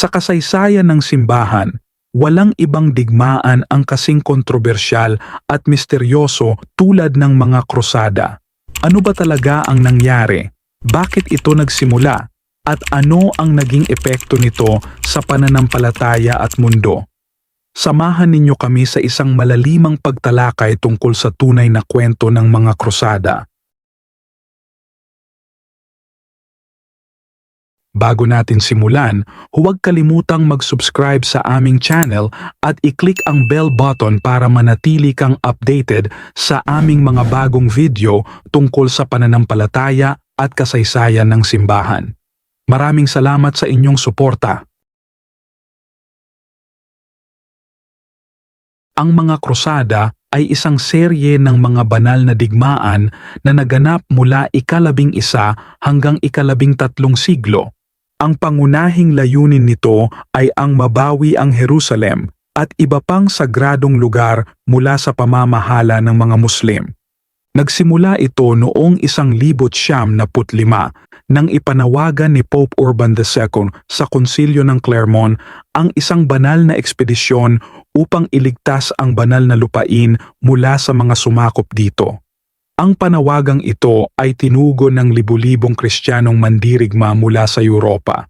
Sa kasaysayan ng simbahan, walang ibang digmaan ang kasing kontrobersyal at misteryoso tulad ng mga krusada. Ano ba talaga ang nangyari? Bakit ito nagsimula? At ano ang naging epekto nito sa pananampalataya at mundo? Samahan ninyo kami sa isang malalimang pagtalakay tungkol sa tunay na kwento ng mga krusada. Bago natin simulan, huwag kalimutang mag-subscribe sa aming channel at i-click ang bell button para manatili kang updated sa aming mga bagong video tungkol sa pananampalataya at kasaysayan ng simbahan. Maraming salamat sa inyong suporta. Ang mga krusada ay isang serye ng mga banal na digmaan na naganap mula ikalabing isa hanggang ikalabing tatlong siglo. Ang pangunahing layunin nito ay ang mabawi ang Jerusalem at iba pang sagradong lugar mula sa pamamahala ng mga Muslim. Nagsimula ito noong isang libot siyam na putlima nang ipanawagan ni Pope Urban II sa konsilyo ng Clermont ang isang banal na ekspedisyon upang iligtas ang banal na lupain mula sa mga sumakop dito. Ang panawagang ito ay tinugon ng libu-libong kristyanong mandirigma mula sa Europa.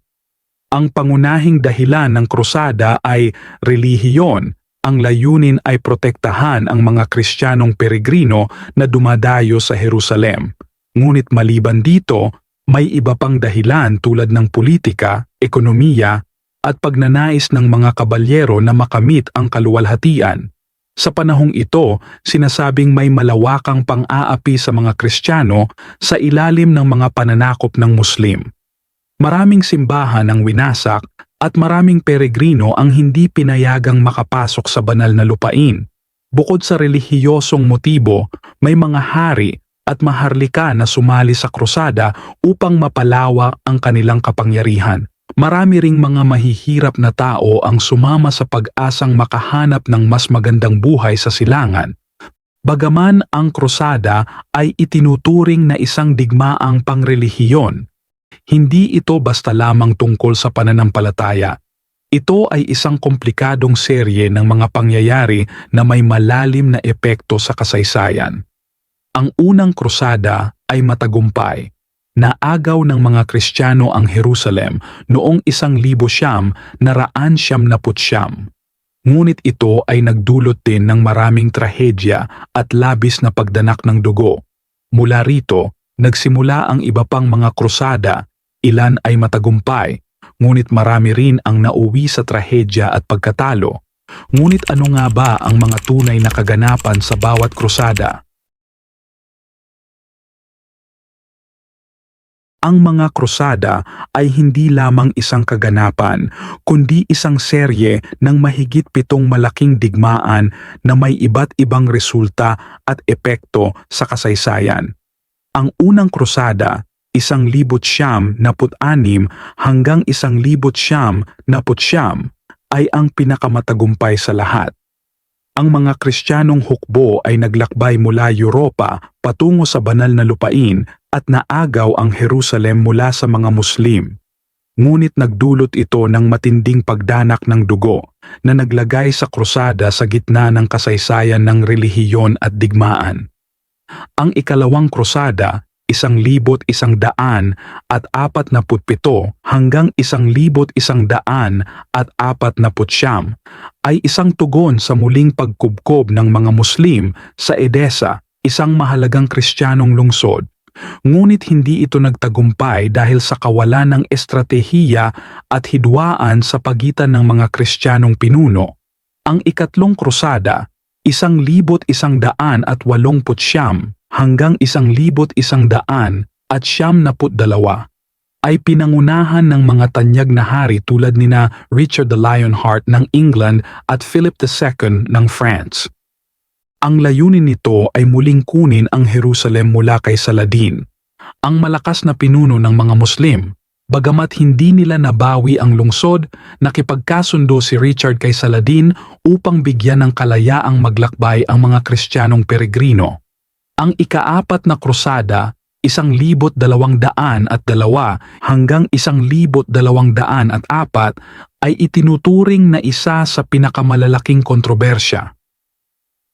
Ang pangunahing dahilan ng krusada ay relihiyon. Ang layunin ay protektahan ang mga kristyanong peregrino na dumadayo sa Jerusalem. Ngunit maliban dito, may iba pang dahilan tulad ng politika, ekonomiya, at pagnanais ng mga kabalyero na makamit ang kaluwalhatian. Sa panahong ito, sinasabing may malawakang pang-aapi sa mga Kristiyano sa ilalim ng mga pananakop ng Muslim. Maraming simbahan ang winasak at maraming peregrino ang hindi pinayagang makapasok sa banal na lupain. Bukod sa relihiyosong motibo, may mga hari at maharlika na sumali sa krusada upang mapalawak ang kanilang kapangyarihan. Marami ring mga mahihirap na tao ang sumama sa pag-asang makahanap ng mas magandang buhay sa silangan. Bagaman ang krusada ay itinuturing na isang digmaang pangrelihiyon, hindi ito basta lamang tungkol sa pananampalataya. Ito ay isang komplikadong serye ng mga pangyayari na may malalim na epekto sa kasaysayan. Ang unang krusada ay matagumpay Naagaw ng mga Kristiyano ang Jerusalem noong isang libo siyam na raan siyam na putsyam. Ngunit ito ay nagdulot din ng maraming trahedya at labis na pagdanak ng dugo. Mula rito, nagsimula ang iba pang mga krusada, ilan ay matagumpay, ngunit marami rin ang nauwi sa trahedya at pagkatalo. Ngunit ano nga ba ang mga tunay na kaganapan sa bawat krusada? Ang mga krusada ay hindi lamang isang kaganapan, kundi isang serye ng mahigit pitong malaking digmaan na may iba't ibang resulta at epekto sa kasaysayan. Ang unang krusada, isang libot siyam na put-anim hanggang isang libot siyam na put-siyam, ay ang pinakamatagumpay sa lahat. Ang mga Kristiyanong hukbo ay naglakbay mula Europa patungo sa banal na lupain at naagaw ang Jerusalem mula sa mga Muslim. Ngunit nagdulot ito ng matinding pagdanak ng dugo na naglagay sa krusada sa gitna ng kasaysayan ng relihiyon at digmaan. Ang ikalawang krusada, isang libot isang daan at apat na putpito hanggang isang libot isang daan at apat na putsyam, ay isang tugon sa muling pagkubkob ng mga Muslim sa Edessa, isang mahalagang kristyanong lungsod. Ngunit hindi ito nagtagumpay dahil sa kawalan ng estratehiya at hidwaan sa pagitan ng mga kristyanong pinuno. Ang ikatlong krusada, isang libot isang daan at walongput siyam hanggang isang libot isang daan at siyam naput dalawa ay pinangunahan ng mga tanyag na hari tulad nina Richard the Lionheart ng England at Philip II ng France. Ang layunin nito ay muling kunin ang Jerusalem mula kay Saladin, ang malakas na pinuno ng mga Muslim. Bagamat hindi nila nabawi ang lungsod, nakipagkasundo si Richard kay Saladin upang bigyan ng kalayaang maglakbay ang mga Kristiyanong peregrino. Ang ikaapat na krusada, isang libot dalawang daan at dalawa hanggang isang libot dalawang daan at apat ay itinuturing na isa sa pinakamalalaking kontrobersya.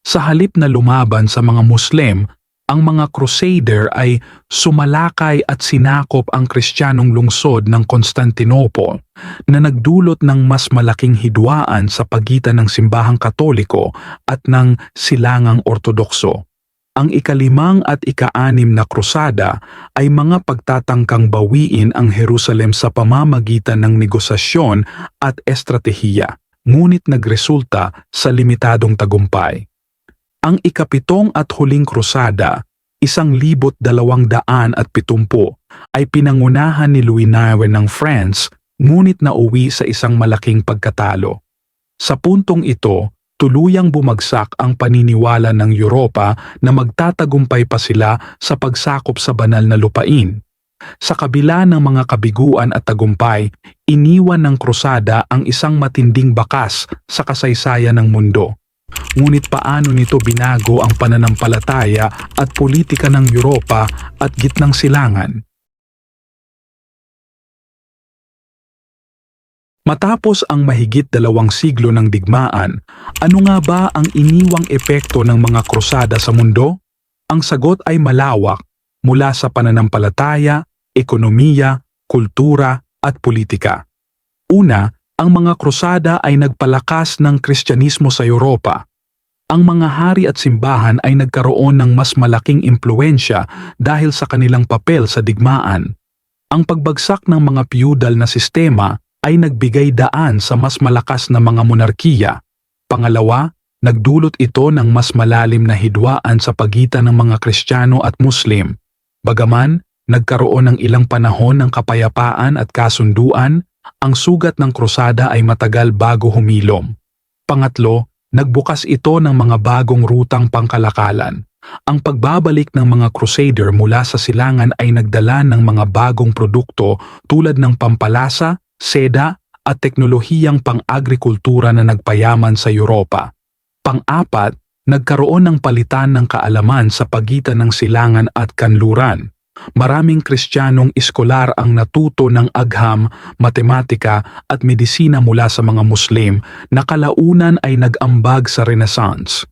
Sa halip na lumaban sa mga Muslim, ang mga Crusader ay sumalakay at sinakop ang kristyanong lungsod ng Constantinople na nagdulot ng mas malaking hidwaan sa pagitan ng simbahang katoliko at ng silangang ortodokso. Ang ikalimang at ikaanim na krusada ay mga pagtatangkang bawiin ang Jerusalem sa pamamagitan ng negosasyon at estratehiya, ngunit nagresulta sa limitadong tagumpay. Ang ikapitong at huling krusada, isang libot dalawang daan at pitumpo, ay pinangunahan ni Louis IX ng France ngunit nauwi sa isang malaking pagkatalo. Sa puntong ito, tuluyang bumagsak ang paniniwala ng Europa na magtatagumpay pa sila sa pagsakop sa banal na lupain. Sa kabila ng mga kabiguan at tagumpay, iniwan ng krusada ang isang matinding bakas sa kasaysayan ng mundo. Ngunit paano nito binago ang pananampalataya at politika ng Europa at gitnang silangan? Matapos ang mahigit dalawang siglo ng digmaan, ano nga ba ang iniwang epekto ng mga krusada sa mundo? Ang sagot ay malawak mula sa pananampalataya, ekonomiya, kultura at politika. Una, ang mga krusada ay nagpalakas ng Kristyanismo sa Europa. Ang mga hari at simbahan ay nagkaroon ng mas malaking impluensya dahil sa kanilang papel sa digmaan. Ang pagbagsak ng mga feudal na sistema ay nagbigay daan sa mas malakas na mga monarkiya. Pangalawa, nagdulot ito ng mas malalim na hidwaan sa pagitan ng mga Kristiyano at Muslim. Bagaman, nagkaroon ng ilang panahon ng kapayapaan at kasunduan, ang sugat ng krusada ay matagal bago humilom. Pangatlo, nagbukas ito ng mga bagong rutang pangkalakalan. Ang pagbabalik ng mga crusader mula sa silangan ay nagdala ng mga bagong produkto tulad ng pampalasa, seda at teknolohiyang pang-agrikultura na nagpayaman sa Europa. Pang-apat, nagkaroon ng palitan ng kaalaman sa pagitan ng silangan at kanluran. Maraming kristyanong iskolar ang natuto ng agham, matematika at medisina mula sa mga Muslim na kalaunan ay nag-ambag sa Renaissance.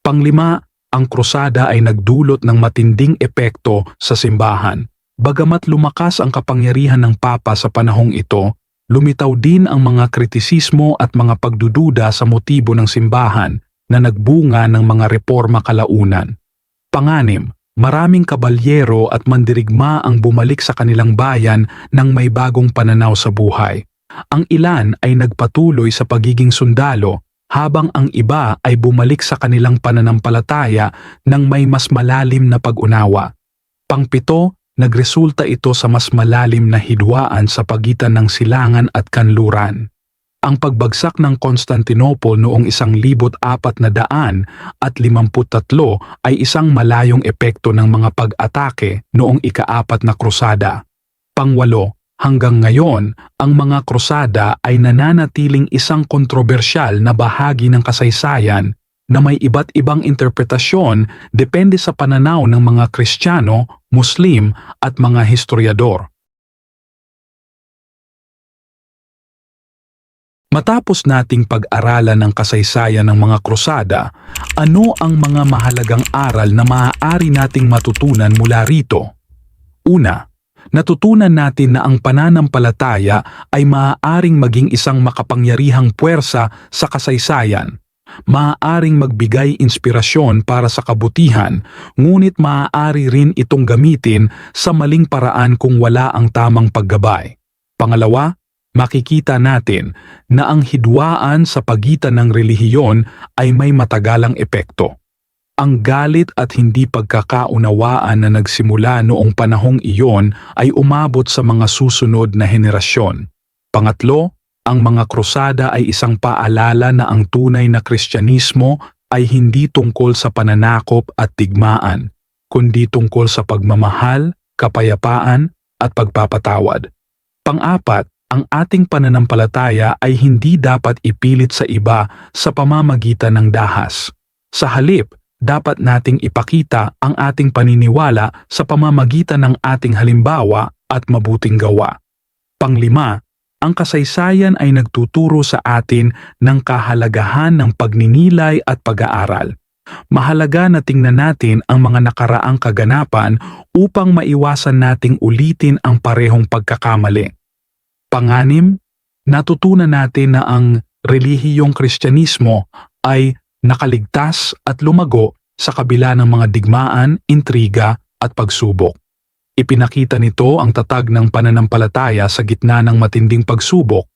Panglima, ang krusada ay nagdulot ng matinding epekto sa simbahan. Bagamat lumakas ang kapangyarihan ng Papa sa panahong ito, lumitaw din ang mga kritisismo at mga pagdududa sa motibo ng simbahan na nagbunga ng mga reforma kalaunan. Panganim, maraming kabalyero at mandirigma ang bumalik sa kanilang bayan nang may bagong pananaw sa buhay. Ang ilan ay nagpatuloy sa pagiging sundalo habang ang iba ay bumalik sa kanilang pananampalataya nang may mas malalim na pag-unawa. Pangpito, nagresulta ito sa mas malalim na hidwaan sa pagitan ng silangan at kanluran. Ang pagbagsak ng Constantinople noong isang libot apat na daan at limamput-tatlo ay isang malayong epekto ng mga pag-atake noong ikaapat na krusada. Pangwalo, hanggang ngayon, ang mga krusada ay nananatiling isang kontrobersyal na bahagi ng kasaysayan na may iba't ibang interpretasyon depende sa pananaw ng mga Kristiyano, Muslim at mga historiador. Matapos nating pag-aralan ng kasaysayan ng mga krusada, ano ang mga mahalagang aral na maaari nating matutunan mula rito? Una, natutunan natin na ang pananampalataya ay maaaring maging isang makapangyarihang puwersa sa kasaysayan. Maaaring magbigay inspirasyon para sa kabutihan, ngunit maaari rin itong gamitin sa maling paraan kung wala ang tamang paggabay. Pangalawa, makikita natin na ang hidwaan sa pagitan ng relihiyon ay may matagalang epekto. Ang galit at hindi pagkakaunawaan na nagsimula noong panahong iyon ay umabot sa mga susunod na henerasyon. Pangatlo, ang mga krusada ay isang paalala na ang tunay na kristyanismo ay hindi tungkol sa pananakop at tigmaan, kundi tungkol sa pagmamahal, kapayapaan at pagpapatawad. Pang-apat, ang ating pananampalataya ay hindi dapat ipilit sa iba sa pamamagitan ng dahas. Sa halip, dapat nating ipakita ang ating paniniwala sa pamamagitan ng ating halimbawa at mabuting gawa. Panglima, ang kasaysayan ay nagtuturo sa atin ng kahalagahan ng pagninilay at pag-aaral. Mahalaga na tingnan natin ang mga nakaraang kaganapan upang maiwasan nating ulitin ang parehong pagkakamali. Panganim, natutunan natin na ang relihiyong Kristyanismo ay nakaligtas at lumago sa kabila ng mga digmaan, intriga at pagsubok. Ipinakita nito ang tatag ng pananampalataya sa gitna ng matinding pagsubok.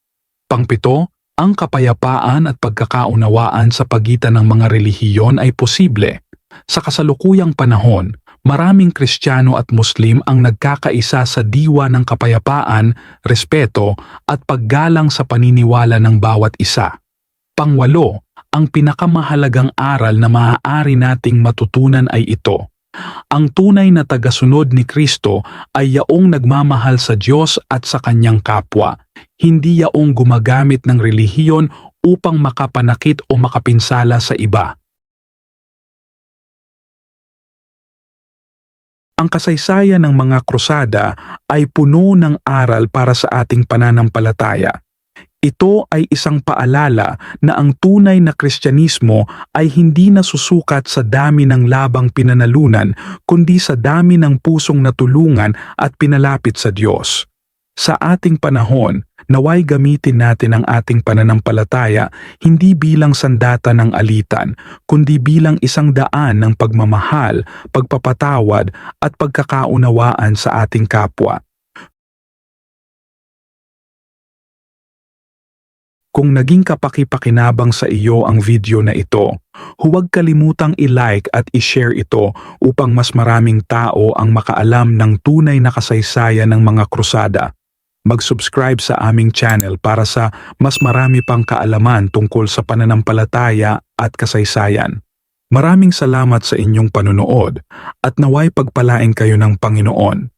Pangpito, ang kapayapaan at pagkakaunawaan sa pagitan ng mga relihiyon ay posible. Sa kasalukuyang panahon, maraming Kristiyano at Muslim ang nagkakaisa sa diwa ng kapayapaan, respeto at paggalang sa paniniwala ng bawat isa. Pangwalo, ang pinakamahalagang aral na maaari nating matutunan ay ito. Ang tunay na tagasunod ni Kristo ay yaong nagmamahal sa Diyos at sa kanyang kapwa, hindi yaong gumagamit ng relihiyon upang makapanakit o makapinsala sa iba. Ang kasaysayan ng mga krusada ay puno ng aral para sa ating pananampalataya. Ito ay isang paalala na ang tunay na Kristyanismo ay hindi nasusukat sa dami ng labang pinanalunan kundi sa dami ng pusong natulungan at pinalapit sa Diyos. Sa ating panahon, naway gamitin natin ang ating pananampalataya hindi bilang sandata ng alitan, kundi bilang isang daan ng pagmamahal, pagpapatawad at pagkakaunawaan sa ating kapwa. Kung naging kapaki-pakinabang sa iyo ang video na ito, huwag kalimutang i-like at i-share ito upang mas maraming tao ang makaalam ng tunay na kasaysayan ng mga krusada. Mag-subscribe sa aming channel para sa mas marami pang kaalaman tungkol sa pananampalataya at kasaysayan. Maraming salamat sa inyong panunood at naway pagpalain kayo ng Panginoon.